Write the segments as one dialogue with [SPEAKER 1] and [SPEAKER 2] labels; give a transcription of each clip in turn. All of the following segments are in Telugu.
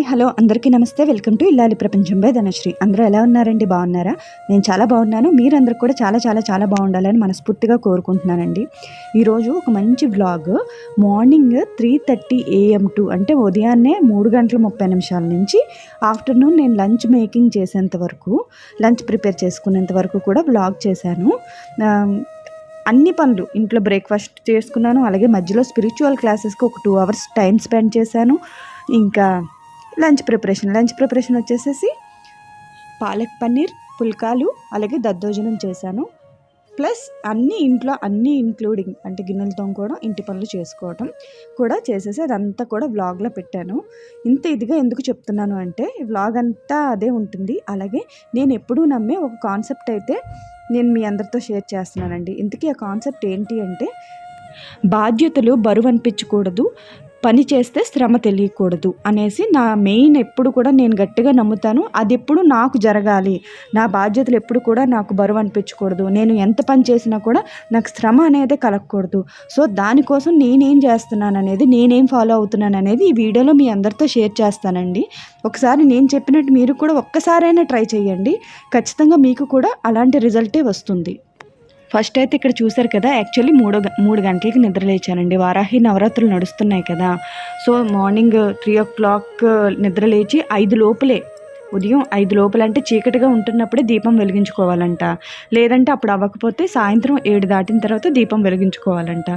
[SPEAKER 1] హాయ్ హలో అందరికీ నమస్తే. వెల్కమ్ టు ఇల్లాలి ప్రపంచం బై ధనశ్రీ. అందరూ ఎలా ఉన్నారండి? బాగున్నారా? నేను చాలా బాగున్నాను. మీరందరూ కూడా చాలా చాలా చాలా బాగుండాలని మనస్ఫూర్తిగా కోరుకుంటున్నానండి. ఈరోజు ఒక మంచి vlog. Morning three thirty AM to అంటే ఉదయాన్నే మూడు గంటల ముప్పై నిమిషాల నుంచి ఆఫ్టర్నూన్ నేను లంచ్ మేకింగ్ చేసేంత వరకు లంచ్ ప్రిపేర్ చేసుకునేంత వరకు కూడా వ్లాగ్ చేశాను. అన్ని పనులు ఇంట్లో బ్రేక్ఫాస్ట్ చేసుకున్నాను. అలాగే మధ్యలో స్పిరిచువల్ క్లాసెస్కి ఒక టూ అవర్స్ టైం స్పెండ్ చేశాను. ఇంకా లంచ్ ప్రిపరేషన్. లంచ్ ప్రిపరేషన్ వచ్చేసేసి పాలక్ పన్నీర్ పుల్కాలు అలాగే దద్దోజనం చేశాను. ప్లస్ అన్ని ఇంట్లో అన్నీ ఇంక్లూడింగ్ అంటే గిన్నెలతో కూడా ఇంటి పనులు చేసుకోవడం కూడా చేసేసి అదంతా కూడా వ్లాగ్లో పెట్టాను. ఇంత ఇదిగా ఎందుకు చెప్తున్నాను అంటే వ్లాగ్ అంతా అదే ఉంటుంది. అలాగే నేను ఎప్పుడూ నమ్మే ఒక కాన్సెప్ట్ అయితే నేను మీ అందరితో షేర్ చేస్తున్నానండి. ఇంతకీ ఆ కాన్సెప్ట్ ఏంటి అంటే బాధ్యతలు బరువు అనిపించకూడదు. పని చేస్తే శ్రమ తెలియకూడదు అనేసి నా మెయిన్ ఎప్పుడు కూడా నేను గట్టిగా నమ్ముతాను. అది ఎప్పుడు నాకు జరగాలి. నా బాధ్యతలు ఎప్పుడు కూడా నాకు బరువు అనిపించకూడదు. నేను ఎంత పని చేసినా కూడా నాకు శ్రమ అనేది కలగకూడదు. సో దానికోసం నేనేం చేస్తున్నాను అనేది నేనేం ఫాలో అవుతున్నాను అనేది ఈ వీడియోలో మీ అందరితో షేర్ చేస్తానండి. ఒకసారి నేను చెప్పినట్టు మీరు కూడా ఒక్కసారైనా ట్రై చేయండి. ఖచ్చితంగా మీకు కూడా అలాంటి రిజల్టే వస్తుంది. ఫస్ట్ అయితే ఇక్కడ చూశారు కదా యాక్చువల్లీ మూడు గ- మూడు గంటలకి నిద్రలేచానండి వారాహి నవరాత్రులు నడుస్తున్నాయి కదా. So morning three o'clock నిద్రలేచి ఐదు లోపలే ఉదయం ఐదు లోపల అంటే చీకటిగా ఉంటున్నప్పుడే దీపం వెలిగించుకోవాలంట. లేదంటే అప్పుడు అవ్వకపోతే సాయంత్రం ఏడు దాటిన తర్వాత దీపం వెలిగించుకోవాలంట.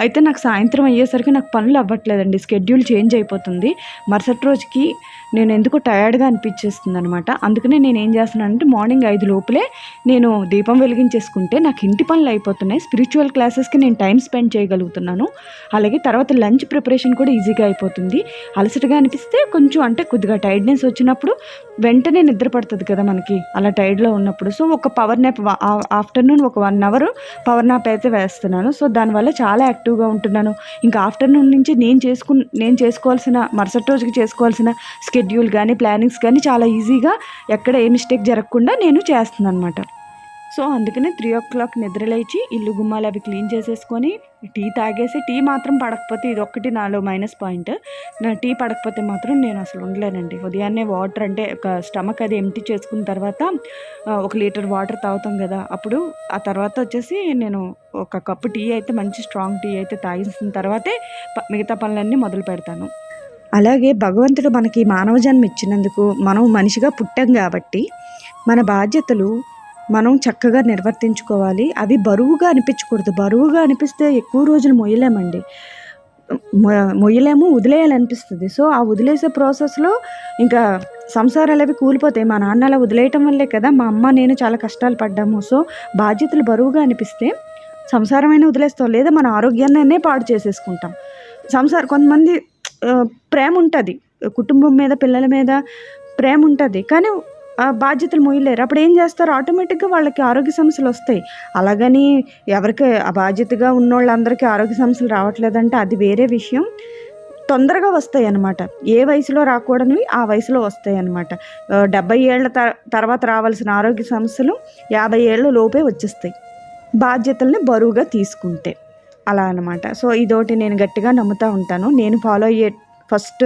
[SPEAKER 1] అయితే నాకు సాయంత్రం అయ్యేసరికి నాకు పనులు అవ్వట్లేదండి. స్కెడ్యూల్ చేంజ్ అయిపోతుంది. మరుసటి రోజుకి నేను ఎందుకో టయర్డ్గా అనిపించేస్తుంది అనమాట అందుకనే నేను ఏం చేస్తున్నానంటే మార్నింగ్ ఐదు లోపలే నేను దీపం వెలిగించేసుకుంటే నాకు ఇంటి పనులు అయిపోతున్నాయి. స్పిరిచువల్ క్లాసెస్కి నేను టైం స్పెండ్ చేయగలుగుతున్నాను. అలాగే తర్వాత లంచ్ ప్రిపరేషన్ కూడా ఈజీగా అయిపోతుంది. అలసటగా అనిపిస్తే కొంచెం అంటే కొద్దిగా టైర్డ్నెస్ వచ్చినప్పుడు వెంటనే నిద్ర పడుతుంది కదా మనకి అలా టైర్డ్లో ఉన్నప్పుడు. సో ఒక పవర్ నాప్ ఆఫ్టర్నూన్ ఒక వన్ అవర్ పవర్ నాప్ అయితే వేస్తున్నాను. సో దానివల్ల చాలా యాక్టివ్గా ఉంటున్నాను. ఇంకా ఆఫ్టర్నూన్ నుంచి నేను చేసుకు నేను చేసుకోవాల్సిన మరుసటి రోజుకి చేసుకోవాల్సిన స్కెడ్యూల్ కానీ ప్లానింగ్స్ కానీ చాలా ఈజీగా ఎక్కడ ఏ మిస్టేక్ జరగకుండా నేను చేస్తున్నాను అనమాట సో అందుకనే త్రీ ఓ క్లాక్ నిద్రలేచి ఇల్లు గుమ్మాలు అవి క్లీన్ చేసేసుకొని టీ తాగేసి టీ మాత్రం పడకపోతే ఇది ఒక్కటి నాలో మైనస్ పాయింట్ నా టీ పడకపోతే మాత్రం నేను అసలు ఉండలేనండి. ఉదయాన్నే వాటర్ అంటే ఒక స్టమక్ అది ఎంటీ చేసుకున్న తర్వాత ఒక లీటర్ వాటర్ తాగుతాం కదా అప్పుడు ఆ తర్వాత వచ్చేసి నేను ఒక కప్పు టీ అయితే మంచి స్ట్రాంగ్ టీ అయితే తాగేసిన తర్వాతే ప- మిగతా పనులన్నీ మొదలు పెడతాను. అలాగే భగవంతుడు మనకి మానవ జన్మ ఇచ్చినందుకు మనం మనిషిగా పుట్టాం కాబట్టి మన బాధ్యతలు మనం చక్కగా నిర్వర్తించుకోవాలి. అవి బరువుగా అనిపించకూడదు. బరువుగా అనిపిస్తే ఎక్కువ రోజులు మొయ్యలేమండి. మొయ్యలేము వదిలేయాలనిపిస్తుంది. సో ఆ వదిలేసే ప్రాసెస్లో ఇంకా సంసారాలు అవి కూలిపోతాయి. మా నాన్న అలా వదిలేయటం వల్లే కదా మా అమ్మ నేను చాలా కష్టాలు పడ్డాము. సో బాధ్యతలు బరువుగా అనిపిస్తే సంసారమైన వదిలేస్తాం. లేదా మన ఆరోగ్యాన్నే పాడు చేసేసుకుంటాం. సంసారం కొంతమంది ప్రేమ ఉంటుంది. కుటుంబం మీద పిల్లల మీద ప్రేమ ఉంటుంది. కానీ బాధ్యతలు మోయలేరు. అప్పుడు ఏం చేస్తారు? ఆటోమేటిక్గా వాళ్ళకి ఆరోగ్య సమస్యలు వస్తాయి. అలాగని ఎవరికి ఆ బాధ్యతగా ఉన్నోళ్ళందరికీ ఆరోగ్య సమస్యలు రావట్లేదంటే అది వేరే విషయం. తొందరగా వస్తాయి అన్నమాట ఏ వయసులో రాకూడనివి ఆ వయసులో వస్తాయి అన్నమాట డెబ్బై ఏళ్ళ త- తర్వాత రావాల్సిన ఆరోగ్య సమస్యలు యాభై ఏళ్ళ లోపే వచ్చేస్తాయి. బాధ్యతల్ని బరువుగా తీసుకుంటే. అలా అనమాట సో ఇదోటి నేను గట్టిగా నమ్ముతూ ఉంటాను. నేను ఫాలో అయ్యే ఫస్ట్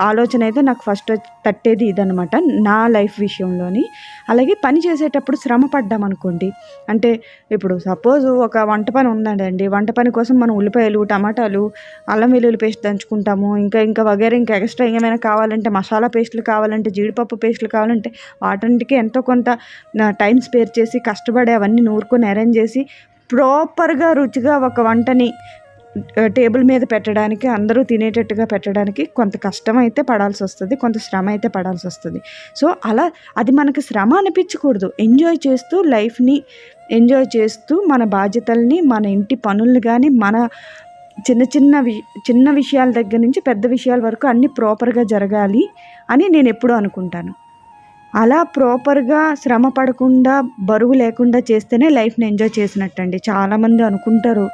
[SPEAKER 1] ఆలోచన అయితే నాకు ఫస్ట్ తట్టేది ఇదనమాట నా లైఫ్ విషయంలోని. అలాగే పని చేసేటప్పుడు శ్రమ పడ్డాం అనుకోండి. అంటే ఇప్పుడు సపోజ్ ఒక వంట పని ఉందండి వంట పని కోసం మనం ఉల్లిపాయలు టమాటాలు అల్లం వెల్లుల్లి పేస్ట్ దంచుకుంటాము. ఇంకా ఇంకా వగేరే ఇంకా ఎక్స్ట్రా ఏమైనా కావాలంటే మసాలా పేస్టులు కావాలంటే జీడిపప్పు పేస్టులు కావాలంటే వాటికి ఎంతో కొంత టైం స్పేర్ చేసి కష్టపడి అవన్నీ నూరుకొని అరేంజ్ చేసి ప్రాపర్గా రుచిగా ఒక వంటని టేబుల్ మీద పెట్టడానికి అందరూ తినేటట్టుగా పెట్టడానికి కొంత కష్టం అయితే పడాల్సి వస్తుంది కొంత శ్రమ అయితే పడాల్సి వస్తుంది. సో అలా అది మనకి శ్రమ అనిపించకూడదు. ఎంజాయ్ చేస్తూ లైఫ్ని ఎంజాయ్ చేస్తూ మన బాధ్యతల్ని మన ఇంటి పనుల్ని కానీ మన చిన్న చిన్న వి చిన్న విషయాల దగ్గర నుంచి పెద్ద విషయాల వరకు అన్నీ ప్రాపర్గా జరగాలి అని నేను ఎప్పుడూ అనుకుంటాను. అలా ప్రాపర్గా శ్రమ పడకుండా బరువు లేకుండా చేస్తేనే లైఫ్ని ఎంజాయ్ చేసినట్టండి. చాలామంది అనుకుంటారు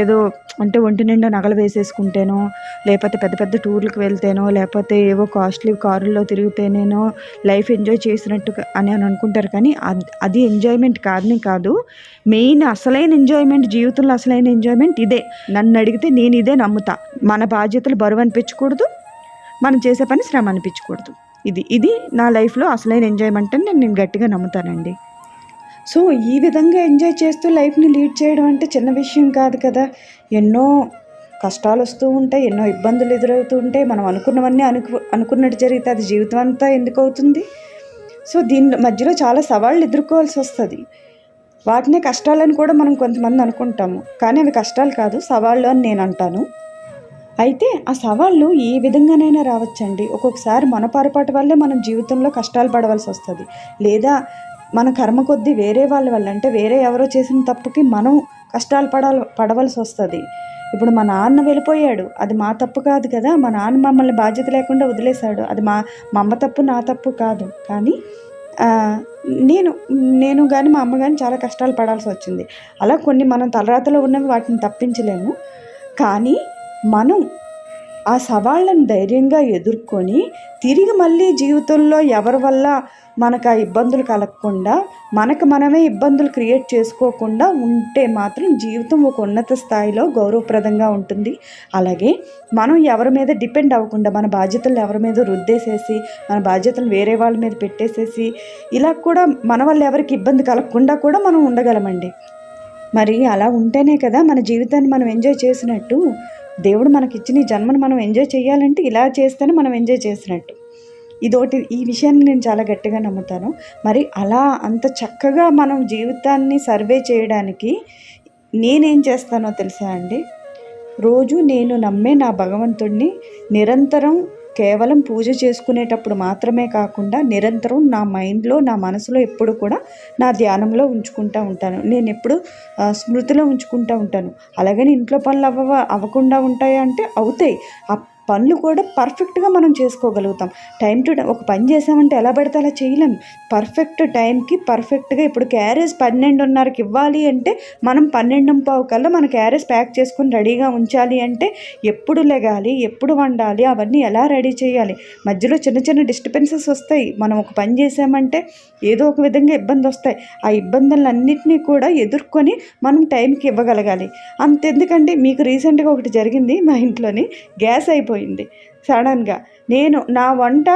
[SPEAKER 1] ఏదో అంటే ఒంటి నిండా నగలు వేసేసుకుంటేనో లేకపోతే పెద్ద పెద్ద టూర్లకు వెళ్తేనో లేకపోతే ఏవో కాస్ట్లీ కారుల్లో తిరిగితేనేనో లైఫ్ ఎంజాయ్ చేసినట్టు అని అని అనుకుంటారు. కానీ అది అది ఎంజాయ్మెంట్ కాదని కాదు. మెయిన్ అసలైన ఎంజాయ్మెంట్ జీవితంలో అసలైన ఎంజాయ్మెంట్ ఇదే. నన్ను అడిగితే నేను ఇదే నమ్ముతా. మన బాధ్యతలు బరువు అనిపించకూడదు మనం చేసే పని శ్రమ అనిపించకూడదు. ఇది ఇది నా లైఫ్లో అసలైన ఎంజాయ్మెంట్ అని నేను నేను గట్టిగా నమ్ముతానండి. సో ఈ విధంగా ఎంజాయ్ చేస్తూ లైఫ్ని లీడ్ చేయడం అంటే చిన్న విషయం కాదు కదా. ఎన్నో కష్టాలు వస్తూ ఉంటాయి ఎన్నో ఇబ్బందులు ఎదురవుతూ ఉంటాయి. మనం అనుకున్నవన్నీ అనుకు అనుకున్నట్టు జరిగితే అది జీవితం అంతా ఎందుకు అవుతుంది? సో దీని మధ్యలో చాలా సవాళ్ళు ఎదుర్కోవాల్సి వస్తుంది. వాటినే కష్టాలని కూడా మనం కొంతమంది అనుకుంటాము. కానీ అవి కష్టాలు కాదు సవాళ్ళు అని నేను అంటాను. అయితే ఆ సవాళ్ళు ఏ విధంగానైనా రావచ్చండి. ఒక్కొక్కసారి మన పొరపాటు వల్లే మనం జీవితంలో కష్టాలు పడవలసి వస్తుంది. లేదా మన కర్మ కొద్దీ వేరే వాళ్ళ వల్ల అంటే వేరే ఎవరో చేసిన తప్పుకి మనం కష్టాలు పడాల పడవలసి వస్తుంది. ఇప్పుడు మా నాన్న వెళ్ళిపోయాడు. అది మా తప్పు కాదు కదా. మా నాన్న మమ్మల్ని బాధ్యత లేకుండా వదిలేశాడు. అది మా మా అమ్మ తప్పు నా తప్పు కాదు. కానీ నేను నేను కానీ మా అమ్మ కానీ చాలా కష్టాలు పడాల్సి వచ్చింది. అలా కొన్ని మనం తలరాతలో ఉన్నవి వాటిని తప్పించలేము. కానీ మనం ఆ సవాళ్ళను ధైర్యంగా ఎదుర్కొని తిరిగి మళ్ళీ జీవితంలో ఎవరి వల్ల మనకు ఆ ఇబ్బందులు కలగకుండా మనకు మనమే ఇబ్బందులు క్రియేట్ చేసుకోకుండా ఉంటే మాత్రం జీవితం ఒక ఉన్నత స్థాయిలో గౌరవప్రదంగా ఉంటుంది. అలాగే మనం ఎవరి మీద డిపెండ్ అవ్వకుండా మన బాధ్యతలు ఎవరి మీద రుద్దేసేసి మన బాధ్యతలు వేరే వాళ్ళ మీద పెట్టేసేసి ఇలా కూడా మన వల్ల ఎవరికి ఇబ్బంది కలగకుండా కూడా మనం ఉండగలమండి. మరి అలా ఉంటేనే కదా మన జీవితాన్ని మనం ఎంజాయ్ చేసినట్టు దేవుడు మనకిచ్చిన ఈ జన్మను మనం ఎంజాయ్ చేయాలంటే ఇలా చేస్తేనే మనం ఎంజాయ్ చేసినట్టు. ఇదోటి ఈ విషయాన్ని నేను చాలా గట్టిగా నమ్ముతాను. మరి అలా అంత చక్కగా మనం జీవితాన్ని సర్వే చేయడానికి నేనేం చేస్తానో తెలుసా అండి? రోజు నేను నమ్మే నా భగవంతుడిని నిరంతరం కేవలం పూజ చేసుకునేటప్పుడు మాత్రమే కాకుండా నిరంతరం నా మైండ్లో నా మనసులో ఎప్పుడు కూడా నా ధ్యానంలో ఉంచుకుంటూ ఉంటాను. నేను ఎప్పుడు స్మృతిలో ఉంచుకుంటూ ఉంటాను. అలాగని ఇంట్లో పనులు అవ్వ అవ్వకుండా ఉంటాయా అంటే అవుతాయి. పనులు కూడా పర్ఫెక్ట్గా మనం చేసుకోగలుగుతాం. టైం టు టైం ఒక పని చేసామంటే ఎలా పడితే అలా చేయలేం. పర్ఫెక్ట్ టైంకి పర్ఫెక్ట్గా ఇప్పుడు క్యారేజ్ పన్నెండున్నరకి ఇవ్వాలి అంటే మనం పన్నెండు పావు కల్లా మన క్యారేజ్ ప్యాక్ చేసుకొని రెడీగా ఉంచాలి అంటే ఎప్పుడు లెగాలి ఎప్పుడు వండాలి అవన్నీ ఎలా రెడీ చేయాలి? మధ్యలో చిన్న చిన్న డిస్టర్బెన్సెస్ వస్తాయి. మనం ఒక పని చేసామంటే ఏదో ఒక విధంగా ఇబ్బంది వస్తాయి ఆ ఇబ్బందులన్నింటినీ కూడా ఎదుర్కొని మనం టైంకి ఇవ్వగలగాలి. అంతెందుకండి మీకు రీసెంట్గా ఒకటి జరిగింది మా ఇంట్లోని గ్యాస్ అయిపోయింది సడన్గా. నేను నా వంట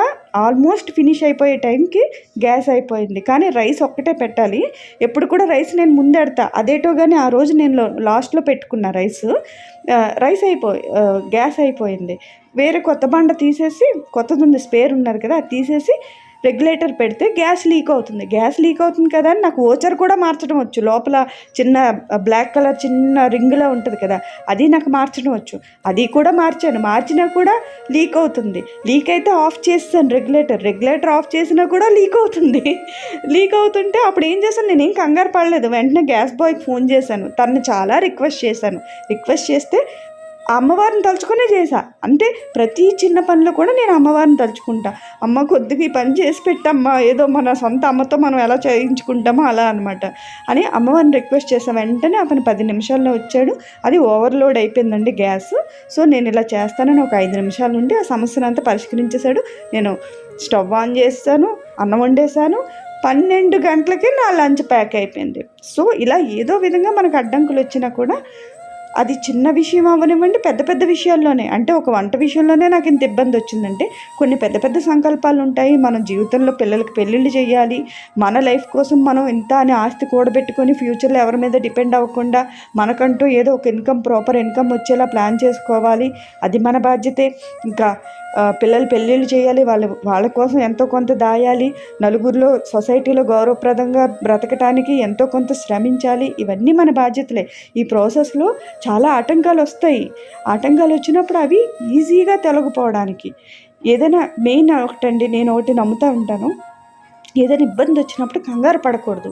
[SPEAKER 1] ఆల్మోస్ట్ ఫినిష్ అయిపోయే టైంకి గ్యాస్ అయిపోయింది. కానీ రైస్ ఒక్కటే పెట్టాలి. ఎప్పుడు కూడా రైస్ నేను ముందెడతా. అదేటో కానీ ఆ రోజు నేను లాస్ట్లో పెట్టుకున్న రైస్ రైస్ అయిపో గ్యాస్ అయిపోయింది. వేరే కొత్త బండ తీసేసి కొత్తది ఉంది స్పేర్ ఉన్నారు కదా అది తీసేసి రెగ్యులేటర్ పెడితే గ్యాస్ లీక్ అవుతుంది. గ్యాస్ లీక్ అవుతుంది కదా అని నాకు ఓచర్ కూడా మార్చడం వచ్చు. లోపల చిన్న బ్లాక్ కలర్ చిన్న రింగ్లో ఉంటుంది కదా అది నాకు మార్చడం వచ్చు. అది కూడా మార్చాను. మార్చినా కూడా లీక్ అవుతుంది. లీక్ అయితే ఆఫ్ చేస్తాను రెగ్యులేటర్. రెగ్యులేటర్ ఆఫ్ చేసినా కూడా లీక్ అవుతుంది. లీక్ అవుతుంటే అప్పుడు ఏం చేశాను నేను ఏం కంగారు పడలేదు. వెంటనే గ్యాస్ బాయ్కి ఫోన్ చేశాను. తను చాలా రిక్వెస్ట్ చేశాను. రిక్వెస్ట్ చేస్తే అమ్మవారిని తలుచుకునే చేశా. అంటే ప్రతి చిన్న పనిలో కూడా నేను అమ్మవారిని తలుచుకుంటా. అమ్మ కొద్దిగా ఈ పని చేసి పెట్టమ్మా ఏదో మన సొంత అమ్మతో మనం ఎలా చేయించుకుంటామో అలా అనమాట అని అమ్మవారిని రిక్వెస్ట్ చేసా వెంటనే అతను పది నిమిషాల్లో వచ్చాడు. అది ఓవర్లోడ్ అయిపోయిందండి గ్యాస్. సో నేను ఇలా చేస్తానని ఒక ఐదు నిమిషాల నుండి ఆ సమస్యను అంతా పరిష్కరించేశాడు. నేను స్టవ్ ఆన్ చేస్తాను అన్నం వండేసాను పన్నెండు గంటలకి నా లంచ్ ప్యాక్ అయిపోయింది. సో ఇలా ఏదో విధంగా మనకు అడ్డంకులు వచ్చినా కూడా అది చిన్న విషయం అవ్వనివ్వండి పెద్ద పెద్ద విషయాల్లోనే. అంటే ఒక వంట విషయంలోనే నాకు ఇంత ఇబ్బంది వచ్చిందంటే కొన్ని పెద్ద పెద్ద సంకల్పాలు ఉంటాయి. మనం జీవితంలో పిల్లలకి పెళ్ళిళ్ళు చేయాలి. మన లైఫ్ కోసం మనం ఇంత అని ఆస్తి కూడబెట్టుకొని ఫ్యూచర్లో ఎవరి మీద డిపెండ్ అవ్వకుండా మనకంటూ ఏదో ఒక ఇన్కమ్ ప్రాపర్ ఇన్కమ్ వచ్చేలా ప్లాన్ చేసుకోవాలి. అది మన బాధ్యతే. ఇంకా పిల్లలు పెళ్ళిళ్ళు చేయాలి వాళ్ళ వాళ్ళ కోసం ఎంతో కొంత దాయాలి నలుగురిలో సొసైటీలో గౌరవప్రదంగా బ్రతకటానికి ఎంతో కొంత శ్రమించాలి ఇవన్నీ మన బాధ్యతలే. ఈ ప్రాసెస్లో చాలా ఆటంకాలు వస్తాయి ఆటంకాలు వచ్చినప్పుడు అవి ఈజీగా తొలగిపోవడానికి. ఏదైనా మెయిన్ ఒకటండి నేను ఒకటి నమ్ముతూ ఉంటాను. ఏదైనా ఇబ్బంది వచ్చినప్పుడు కంగారు పడకూడదు.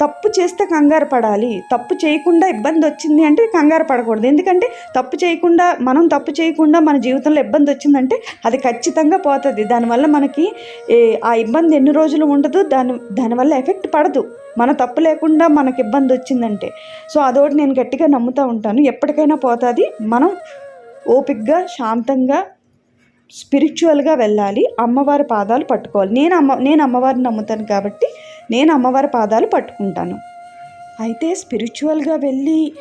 [SPEAKER 1] తప్పు చేస్తే కంగారు పడాలి తప్పు చేయకుండా ఇబ్బంది వచ్చింది అంటే కంగారు పడకూడదు. ఎందుకంటే తప్పు చేయకుండా మనం తప్పు చేయకుండా మన జీవితంలో ఇబ్బంది వచ్చిందంటే అది ఖచ్చితంగా పోతుంది. దానివల్ల మనకి ఏ, ఆ ఇబ్బంది ఎన్ని రోజులు ఉండదు దాని దానివల్ల ఎఫెక్ట్ పడదు. మన తప్పు లేకుండా మనకి ఇబ్బంది వచ్చిందంటే. సో అదోటి నేను గట్టిగా నమ్ముతూ ఉంటాను. ఎప్పటికైనా పోతుంది. మనం ఓపిక్గా శాంతంగా స్పిరిచువల్గా వెళ్ళాలి. అమ్మవారి పాదాలు పట్టుకోవాలి. నేను అమ్మ నేను అమ్మవారిని నమ్ముతాను కాబట్టి నేను అమ్మవారి పాదాలు పట్టుకుంటాను. అయితే స్పిరిచువల్గా వెళ్ళి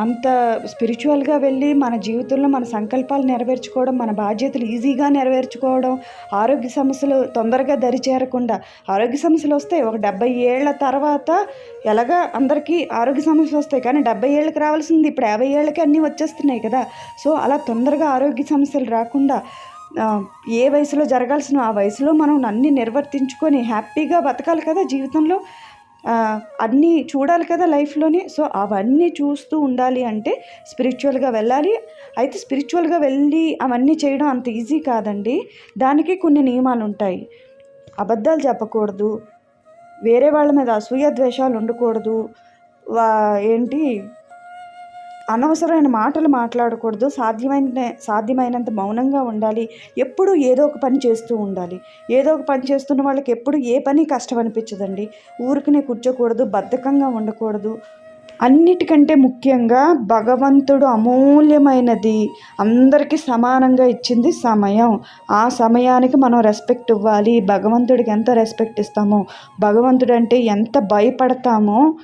[SPEAKER 1] అంత స్పిరిచువల్గా వెళ్ళి మన జీవితంలో మన సంకల్పాలు నెరవేర్చుకోవడం మన బాధ్యతలు ఈజీగా నెరవేర్చుకోవడం ఆరోగ్య సమస్యలు తొందరగా దరి చేరకుండా ఆరోగ్య సమస్యలు వస్తాయి. ఒక డెబ్బై ఏళ్ళ తర్వాత ఎలాగా అందరికీ ఆరోగ్య సమస్యలు వస్తాయి. కానీ డెబ్బై ఏళ్ళకి రావాల్సింది ఇప్పుడు యాభై ఏళ్ళకి అన్నీ వచ్చేస్తున్నాయి కదా. సో అలా తొందరగా ఆరోగ్య సమస్యలు రాకుండా ఏ వయసులో జరగాల్సిన ఆ వయసులో మనం అన్నీ నిర్వర్తించుకొని హ్యాపీగా బతకాలి కదా జీవితంలో. అన్నీ చూడాలి కదా లైఫ్లోని. సో అవన్నీ చూస్తూ ఉండాలి అంటే స్పిరిచువల్గా వెళ్ళాలి. అయితే స్పిరిచువల్గా వెళ్ళి అవన్నీ చేయడం అంత ఈజీ కాదండి. దానికి కొన్ని నియమాలు ఉంటాయి. అబద్ధాలు చెప్పకూడదు. వేరే వాళ్ళ మీద అసూయ ద్వేషాలు ఉండకూడదు. వా ఏంటి? అనవసరమైన మాటలు మాట్లాడకూడదు. సాధ్యమైన సాధ్యమైనంత మౌనంగా ఉండాలి. ఎప్పుడు ఏదో ఒక పని చేస్తూ ఉండాలి. ఏదో ఒక పని చేస్తున్న వాళ్ళకి ఎప్పుడు ఏ పని కష్టం అనిపించదండి ఊరికనే కూర్చోకూడదు బద్ధకంగా ఉండకూడదు. అన్నిటికంటే ముఖ్యంగా భగవంతుడు అమూల్యమైనది. అందరికీ సమానంగా ఇచ్చింది సమయం. ఆ సమయానికి మనం రెస్పెక్ట్ ఇవ్వాలి. భగవంతుడికి ఎంత రెస్పెక్ట్ ఇస్తామో భగవంతుడు అంటే ఎంత భయపడతామో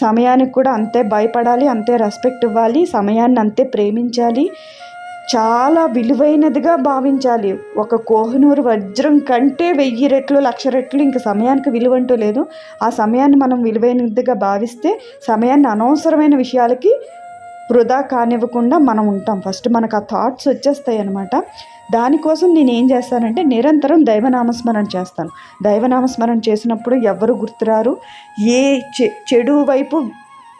[SPEAKER 1] సమయానికి కూడా అంతే భయపడాలి అంతే రెస్పెక్ట్ ఇవ్వాలి సమయాన్ని అంతే ప్రేమించాలి. చాలా విలువైనదిగా భావించాలి. ఒక కోహనూరు వజ్రం కంటే వెయ్యి రెట్లు లక్ష రెట్లు ఇంక సమయానికి విలువ అంటూ లేదు. ఆ సమయాన్ని మనం విలువైనదిగా భావిస్తే సమయాన్ని అనవసరమైన విషయాలకి వృధా కానివ్వకుండా మనం ఉంటాం. ఫస్ట్ మనకు ఆ థాట్స్ వచ్చేస్తాయి అనమాట దానికోసం నేను ఏం చేస్తానంటే నిరంతరం దైవనామస్మరణ చేస్తాను. దైవనామస్మరణ చేసినప్పుడు ఎవరు గుర్తురారు? ఏ చె చెడు వైపు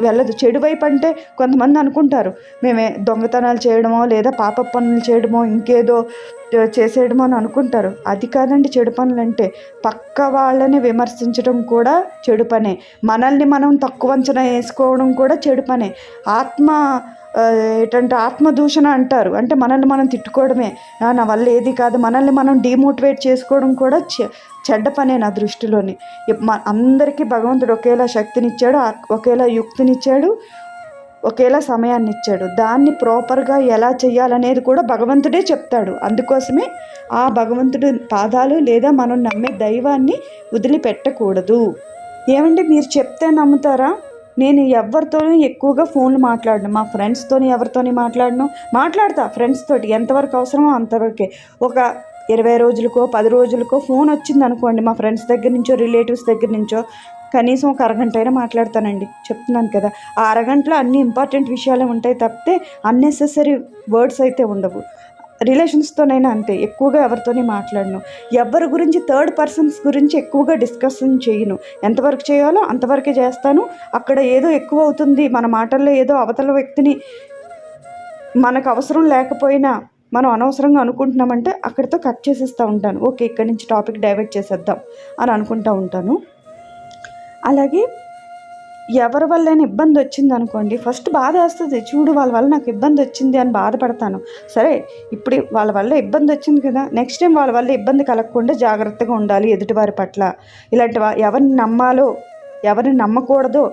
[SPEAKER 1] వెళ్ళదు. చెడు వైపు అంటే కొంతమంది అనుకుంటారు మేమే దొంగతనాలు చేయడమో లేదా పాప పనులు చేయడమో ఇంకేదో చేసేయడమో అని అనుకుంటారు. అది కాదండి చెడు పనులు అంటే పక్క వాళ్ళని విమర్శించడం కూడా చెడు పనే. మనల్ని మనం తక్కువ అంచనా వేసుకోవడం కూడా చెడు పనే. ఆత్మ ఏంటంటే ఆత్మదూషణ అంటారు. అంటే మనల్ని మనం తిట్టుకోవడమే. నా వల్ల ఏది కాదు. మనల్ని మనం డిమోటివేట్ చేసుకోవడం కూడా చె- చెడ్డ పనే నా దృష్టిలోని. అందరికీ భగవంతుడు ఒకేలా శక్తినిచ్చాడు ఆ- ఒకేలా యుక్తినిచ్చాడు ఒకేలా సమయాన్ని ఇచ్చాడు దాన్ని ప్రాపర్గా ఎలా చేయాలనేది కూడా భగవంతుడే చెప్తాడు. అందుకోసమే ఆ భగవంతుడి పాదాలు లేదా మనం నమ్మే దైవాన్ని వదిలిపెట్టకూడదు. ఏమంటే మీరు చెప్తే నమ్ముతారా? నేను ఎవరితోనూ ఎక్కువగా ఫోన్లు మాట్లాడను. మా ఫ్రెండ్స్తోని ఎవరితోని మాట్లాడను? మాట్లాడతా ఫ్రెండ్స్ తోటి. ఎంతవరకు అవసరమో అంతవరకే. ఒక ఇరవై రోజులకో పది రోజులకో ఫోన్ వచ్చింది అనుకోండి మా ఫ్రెండ్స్ దగ్గర నుంచో రిలేటివ్స్ దగ్గర నుంచో కనీసం ఒక అరగంట అయినా మాట్లాడతానండి. చెప్తున్నాను కదా. ఆ అరగంటలో అన్ని ఇంపార్టెంట్ విషయాలే ఉంటాయి తప్పితే అన్నెసెసరీ వర్డ్స్ అయితే ఉండవు. రిలేషన్స్తోనైనా అంతే ఎక్కువగా ఎవరితోనే మాట్లాడను. ఎవరి గురించి థర్డ్ పర్సన్స్ గురించి ఎక్కువగా డిస్కషన్ చేయను. ఎంతవరకు చేయాలో అంతవరకే చేస్తాను. అక్కడ ఏదో ఎక్కువ అవుతుంది మన మాటల్లో ఏదో అవతల వ్యక్తిని మనకు అవసరం లేకపోయినా మనం అనవసరంగా అనుకుంటున్నామంటే అక్కడితో కట్ చేసేస్తూ ఉంటాను. ఓకే ఇక్కడి నుంచి టాపిక్ డైవర్ట్ చేసేద్దాం అని అనుకుంటూ ఉంటాను. అలాగే ఎవరి వల్లైనా ఇబ్బంది వచ్చింది అనుకోండి ఫస్ట్ బాధ వేస్తుంది చూడు వాళ్ళ వల్ల నాకు ఇబ్బంది వచ్చింది అని బాధపడతాను. సరే ఇప్పుడు వాళ్ళ వల్ల ఇబ్బంది వచ్చింది కదా నెక్స్ట్ టైం వాళ్ళ వల్ల ఇబ్బంది కలగకుండా జాగ్రత్తగా ఉండాలి ఎదుటివారి పట్ల. ఇలాంటి వా- ఎవరిని నమ్మాలో ఎవరిని నమ్మకూడదో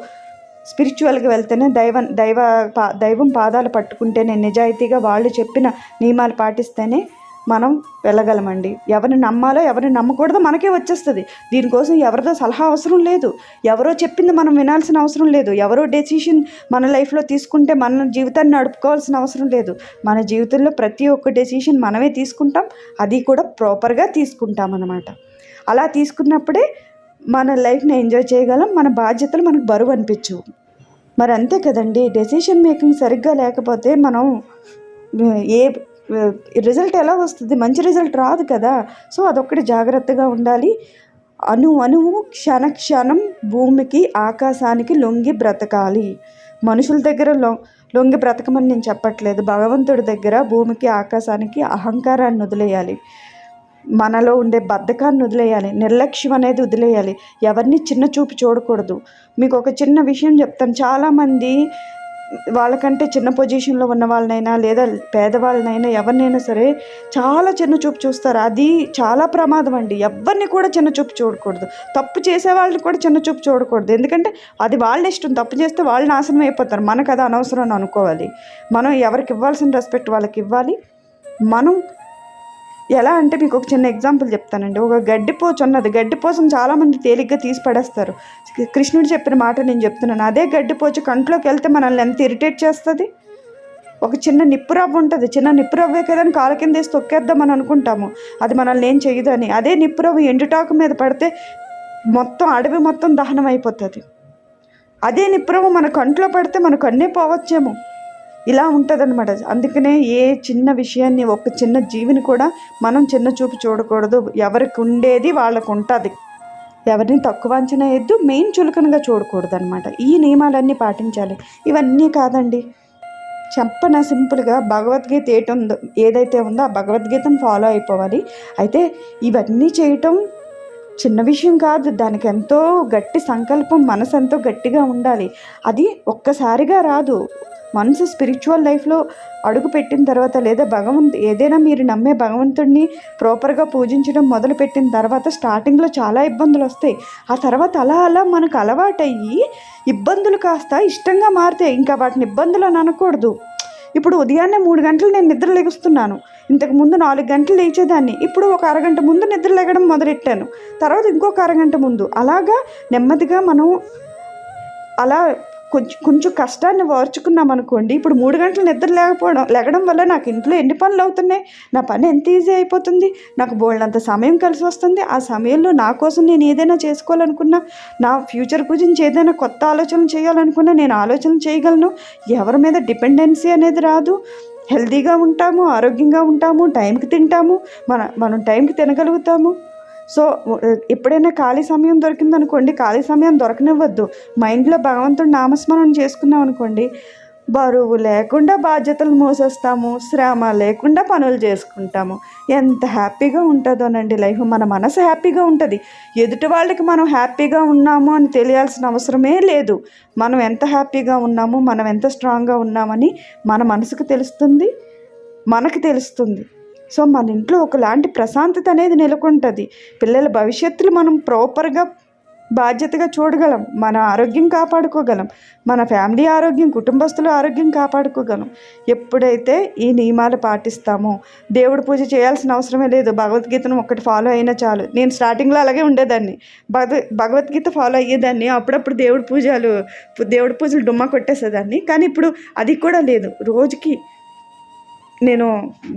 [SPEAKER 1] స్పిరిచువల్గా వెళ్తేనే దైవ దైవ పా దైవం పాదాలు పట్టుకుంటేనే నిజాయితీగా వాళ్ళు చెప్పిన నియమాలు పాటిస్తేనే మనం వెళ్ళగలమండి. ఎవరిని నమ్మాలో ఎవరిని నమ్మకూడదో మనకే వచ్చేస్తుంది. దీనికోసం ఎవరిదో సలహా అవసరం లేదు. ఎవరో చెప్పింది మనం వినాల్సిన అవసరం లేదు. ఎవరో డెసిషన్ మన లైఫ్లో తీసుకుంటే మన జీవితాన్ని నడుపుకోవాల్సిన అవసరం లేదు. మన జీవితంలో ప్రతి ఒక్క డెసిషన్ మనమే తీసుకుంటాం. అది కూడా ప్రాపర్గా తీసుకుంటాం అన్నమాట. అలా తీసుకున్నప్పుడే మన లైఫ్ని ఎంజాయ్ చేయగలం. మన బాధ్యతలు మనకు బరువు అనిపించవు. మరి అంతే కదండి. డెసిషన్ మేకింగ్ సరిగ్గా లేకపోతే మనం ఏ రిజల్ట్ ఎలా వస్తుంది? మంచి రిజల్ట్ రాదు కదా? సో అదొక్కటి జాగ్రత్తగా ఉండాలి. అణు అణువు క్షణ క్షణం భూమికి ఆకాశానికి లొంగి బ్రతకాలి. మనుషుల దగ్గర లొ లొంగి బ్రతకమని నేను చెప్పట్లేదు. భగవంతుడి దగ్గర భూమికి ఆకాశానికి అహంకారాన్ని వదిలేయాలి. మనలో ఉండే బద్ధకాన్ని వదిలేయాలి. నిర్లక్ష్యం అనేది వదిలేయాలి. ఎవరిని చిన్న చూపు చూడకూడదు. మీకు ఒక చిన్న విషయం చెప్తాను. చాలామంది వాళ్ళకంటే చిన్న పొజిషన్లో ఉన్న వాళ్ళనైనా లేదా పేదవాళ్ళనైనా ఎవరినైనా సరే చాలా చిన్న చూపు చూస్తారు. అది చాలా ప్రమాదం అండి. ఎవరిని కూడా చిన్న చూపు చూడకూడదు. తప్పు చేసే వాళ్ళని కూడా చిన్న చూపు చూడకూడదు. ఎందుకంటే అది వాళ్ళ ఇష్టం. తప్పు చేస్తే వాళ్ళు నాశనం అయిపోతారు. మనకు అది అనవసరం అని అనుకోవాలి. మనం ఎవరికి ఇవ్వాల్సిన రెస్పెక్ట్ వాళ్ళకి ఇవ్వాలి. మనం ఎలా అంటే మీకు ఒక చిన్న ఎగ్జాంపుల్ చెప్తానండి. ఒక గడ్డిపోచు ఉన్నది. గడ్డిపోసం చాలామంది తేలిగ్గా తీసి పడేస్తారు. కృష్ణుడు చెప్పిన మాట నేను చెప్తున్నాను. అదే గడ్డిపోచు కంట్లోకి వెళ్తే మనల్ని ఎంత ఇరిటేట్ చేస్తుంది? ఒక చిన్న నిప్పు రవ్వ ఉంటుంది. చిన్న నిప్పు రవ్వే కదా అని కాలు కింద వేసి తొక్కేద్దామని అనుకుంటాము. అది మనల్ని ఏం చేయదని అదే నిప్పురవ్వ ఎండుటాకు మీద పడితే మొత్తం అడవి మొత్తం దహనం అయిపోతుంది. అదే నిప్పురవ్వ మన కంట్లో పడితే మన కన్నే పోవచ్చేమో. ఇలా ఉంటుందన్నమాట. అందుకనే ఏ చిన్న విషయాన్ని ఒక చిన్న జీవిని కూడా మనం చిన్న చూపు చూడకూడదు. ఎవరికి ఉండేది వాళ్ళకు ఉంటుంది ఎవరిని తక్కువ అంచనా వేయద్దు మెయిన్ చులకనగా చూడకూడదు అనమాట ఈ నియమాలన్నీ పాటించాలి. ఇవన్నీ కాదండి. చెప్పన సింపుల్గా భగవద్గీత ఏటి ఉందో ఏదైతే ఉందో ఆ భగవద్గీతను ఫాలో అయిపోవాలి. అయితే ఇవన్నీ చేయటం చిన్న విషయం కాదు. దానికి ఎంతో గట్టి సంకల్పం మనసు ఎంతో గట్టిగా ఉండాలి. అది ఒక్కసారిగా రాదు. మనసు స్పిరిచువల్ లైఫ్లో అడుగు పెట్టిన తర్వాత లేదా భగవంతు ఏదైనా మీరు నమ్మే భగవంతుడిని ప్రాపర్గా పూజించడం మొదలుపెట్టిన తర్వాత స్టార్టింగ్లో చాలా ఇబ్బందులు వస్తాయి. ఆ తర్వాత అలా అలా మనకు అలవాటయ్యి ఇబ్బందులు కాస్త ఇష్టంగా మారుతాయి ఇంకా వాటిని ఇబ్బందులు అని అనకూడదు. ఇప్పుడు ఉదయాన్నే మూడు గంటలు నేను నిద్ర లెగుస్తున్నాను. ఇంతకు ముందు నాలుగు గంటలు లేచేదాన్ని. ఇప్పుడు ఒక అరగంట ముందు నిద్ర లేగడం మొదలెట్టాను. తర్వాత ఇంకొక అరగంట ముందు. అలాగా నెమ్మదిగా మనం అలా కొంచెం కొంచెం కష్టాన్ని ఓర్చుకున్నాం అనుకోండి ఇప్పుడు మూడు గంటలు నిద్ర లేకపోవడం లెగడం వల్ల నాకు ఇంట్లో ఎన్ని పనులు అవుతున్నాయి? నా పని ఎంత ఈజీ అయిపోతుంది? నాకు బోల్డంత సమయం కలిసి వస్తుంది. ఆ సమయంలో నా కోసం నేను ఏదైనా చేసుకోవాలనుకున్నా నా ఫ్యూచర్ గురించి ఏదైనా కొత్త ఆలోచన చేయాలనుకున్నా నేను ఆలోచన చేయగలను. ఎవరి మీద డిపెండెన్సీ అనేది రాదు. హెల్తీగా ఉంటాము ఆరోగ్యంగా ఉంటాము టైంకి తింటాము మన మనం టైంకి తినగలుగుతాము. సో ఎప్పుడైనా ఖాళీ సమయం దొరికిందనుకోండి ఖాళీ సమయం దొరకనివ్వద్దు. మైండ్లో భగవంతుడు నామస్మరణ చేసుకున్నాం అనుకోండి బరువు లేకుండా బాధ్యతలు మోసేస్తాము శ్రమ లేకుండా పనులు చేసుకుంటాము. ఎంత హ్యాపీగా ఉంటుందోనండి లైఫ్. మన మనసు హ్యాపీగా ఉంటుంది. ఎదుటి వాళ్ళకి మనం హ్యాపీగా ఉన్నాము అని తెలియాల్సిన అవసరమే లేదు. మనం ఎంత హ్యాపీగా ఉన్నాము మనం ఎంత స్ట్రాంగ్గా ఉన్నామని మన మనసుకు తెలుస్తుంది మనకు తెలుస్తుంది. సో మన ఇంట్లో ఒకలాంటి ప్రశాంతత అనేది నెలకొంటుంది. పిల్లల భవిష్యత్తులు మనం ప్రాపర్గా బాధ్యతగా చూడగలం. మన ఆరోగ్యం కాపాడుకోగలం. మన ఫ్యామిలీ ఆరోగ్యం కుటుంబస్తుల ఆరోగ్యం కాపాడుకోగలం. ఎప్పుడైతే ఈ నియమాలు పాటిస్తామో దేవుడి పూజ చేయాల్సిన అవసరమే లేదు. భగవద్గీతను ఒక్కటి ఫాలో అయినా చాలు. నేను స్టార్టింగ్లో అలాగే ఉండేదాన్ని. భగ భగవద్గీత ఫాలో అయ్యేదాన్ని. అప్పుడప్పుడు దేవుడి పూజలు దేవుడి పూజలు డుమ్మా కొట్టేసేదాన్ని. కానీ ఇప్పుడు అది కూడా లేదు. రోజుకి నేను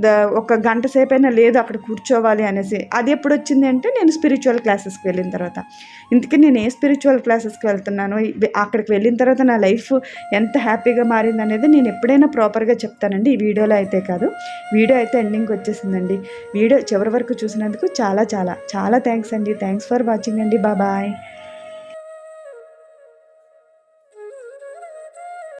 [SPEAKER 1] ద ఒక గంట సేపైనా లేదు అక్కడ కూర్చోవాలి అనేసి. అది ఎప్పుడు వచ్చింది అంటే నేను స్పిరిచువల్ క్లాసెస్కి వెళ్ళిన తర్వాత. ఇంతకీ నేను ఏ స్పిరిచువల్ క్లాసెస్కి వెళ్తున్నాను అక్కడికి వెళ్ళిన తర్వాత నా లైఫ్ ఎంత హ్యాపీగా మారింది అనేది నేను ఎప్పుడైనా ప్రాపర్గా చెప్తానండి. ఈ వీడియోలో అయితే కాదు. వీడియో అయితే ఎండింగ్కి వచ్చేసిందండి. వీడియో చివరి వరకు చూసినందుకు చాలా చాలా చాలా థ్యాంక్స్ అండి. థ్యాంక్స్ ఫర్ వాచింగ్ అండి. బాయ్.